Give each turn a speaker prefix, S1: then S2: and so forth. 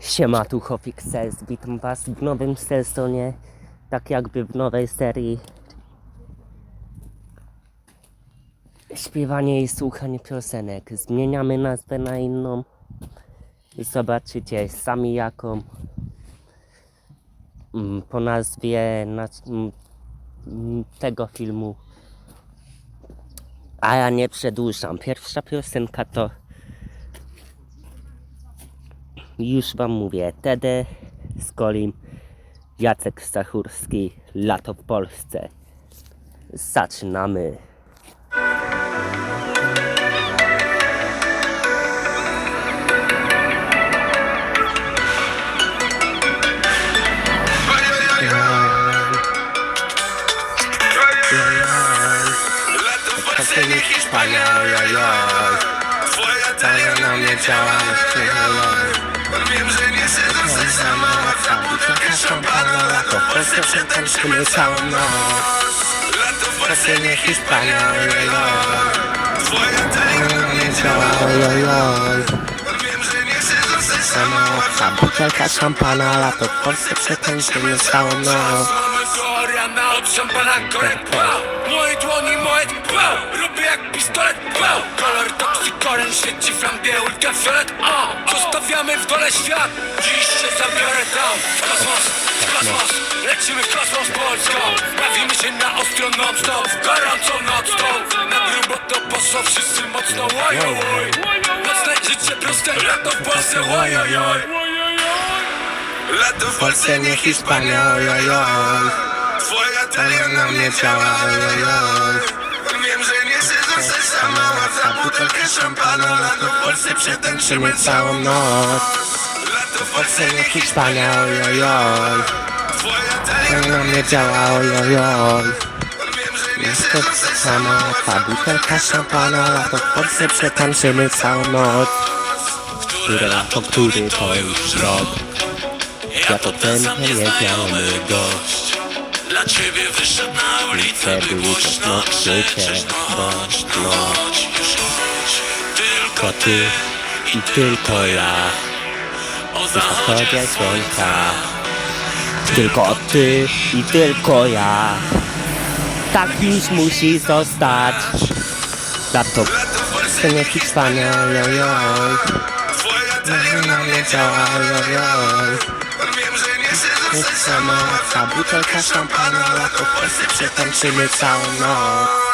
S1: Siema, tu Hofik. Witam Was w nowym sezonie, tak jakby w nowej serii. Śpiewanie i słuchanie piosenek. Zmieniamy nazwę na inną. Zobaczycie sami jaką. Mm, Po nazwie naz- mm, tego filmu. A ja nie przedłużam. Pierwsza piosenka to już wam mówię, Tede Skolim, Jacek Stachurski, Lato w Polsce. Zaczynamy.
S2: Wiem, że nie sezon, se sama łatwa Butelka szampana, lato w Polsce przetańczymy całą noc Lato w Pasyny Hiszpania, ojojoj Twoja na działa, ojojoj Wiem, że nie sezon, se sama łatwa Butelka szampana, lato w Polsce
S3: Mamy do Oriana od szampana korek pał Moje dłoni, moje pał Robię jak pistolet pał Kolor toksykoren świeci flamie ultrafiolet A Zostawiamy w dole świat. Dziś się zabiorę tam W kosmos, w kosmos. Lecimy w kosmos Polską Bawimy się na ostro non stop W gorącą noc tą Na grubo to poszło wszyscy mocno Ojojoj Nocne życie proste Lato w Polsce Ojojoj
S2: Lato w Polsce, nie Hiszpania, ojojoj Twoja talia na mnie działa, ojojoj sama łatwa Butelkę szampana, lato w Polsce przetańczymy całą noc. Lato w Polsce, nie Hiszpania, ojojoj. Twoja talia na mnie działa, ojojoj. Se sama łatwa Butelka szampana, lato w Polsce przetańczymy całą noc.
S3: Które lato, który to już rok? Ja to ten niewidzialny gość Dla ciebie wyszedł na ulicę, by głośno krzyczeć Noć, noć, już chodź. Tylko ty i tylko ja. O zachodzie słońca.
S1: Tylko ty i tylko ja. Tak już musi zostać. Lato w
S2: Lato w Polsce,
S1: Polsce, nie Hiszpania, ojojoj.
S2: Twoja mnie działa, ojojoj Wiem, że se sama łatwa Butelka szampana, lato w przetańczymy całą noc